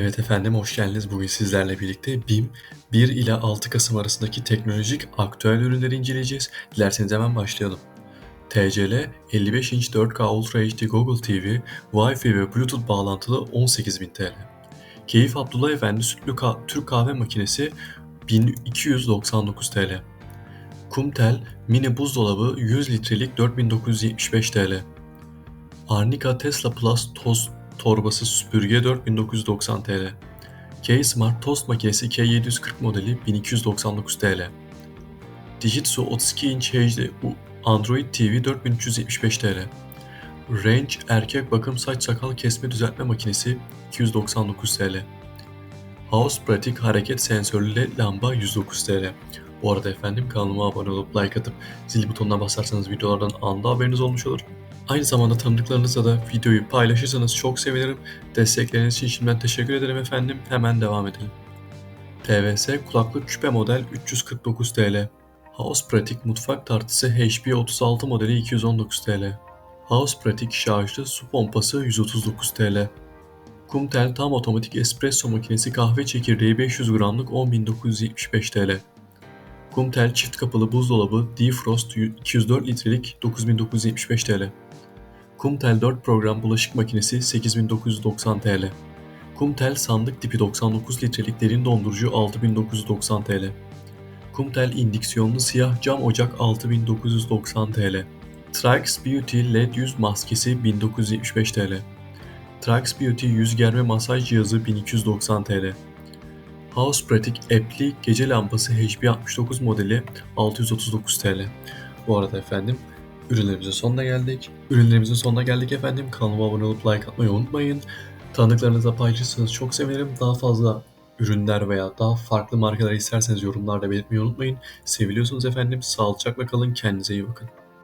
Evet efendim hoş geldiniz. Bugün sizlerle birlikte BİM 1 ile 6 Kasım arasındaki teknolojik aktüel ürünleri inceleyeceğiz. Dilerseniz hemen başlayalım. TCL 55 inç 4K Ultra HD Google TV, Wi-Fi ve Bluetooth bağlantılı 18.000 TL. Keyif Abdullah Efendi sütlü ka- Türk kahve makinesi 1299 TL. Kumtel mini buzdolabı 100 litrelik 4975 TL. Arnica Tesla Plus toz torbası süpürge 4990 TL. K-Smart tost makinesi K740 modeli 1299 TL. Digitsu 32 inç HD Android TV 4375 TL. Range erkek bakım saç sakal kesme düzeltme makinesi 299 TL. House Pratik hareket sensörlü LED lamba 109 TL. Bu arada efendim kanalıma abone olup like atıp zil butonuna basarsanız videolardan anda haberiniz olmuş olur. Aynı zamanda tanıdıklarınızla da videoyu paylaşırsanız çok sevinirim. Destekleriniz için şimdiden teşekkür ederim efendim. Hemen devam edelim. TVS kulaklık küpe model 349 TL. House Pratik mutfak tartısı HP 36 modeli 219 TL. House Pratik şarjlı su pompası 139 TL. Kumtel tam otomatik espresso makinesi kahve çekirdeği 500 gramlık 10.975 TL. Kumtel çift kapılı buzdolabı Defrost 204 litrelik 9975 TL. Kumtel 4 program bulaşık makinesi 8990 TL. Kumtel sandık tipi 99 litrelik derin dondurucu 6990 TL. Kumtel indiksiyonlu siyah cam ocak 6990 TL. Trax Beauty LED yüz maskesi 1975 TL. Trax Beauty yüz germe masaj cihazı 1290 TL. House Pratik App'li gece lambası HP69 modeli 639 TL. Bu arada efendim ürünlerimizin sonuna geldik. Ürünlerimizin sonuna geldik efendim. Kanalıma abone olup like atmayı unutmayın. Tanıdıklarınızla paylaşırsanız çok sevinirim. Daha fazla ürünler veya daha farklı markalar isterseniz yorumlarda belirtmeyi unutmayın. Seviliyorsunuz efendim. Sağlıcakla kalın. Kendinize iyi bakın.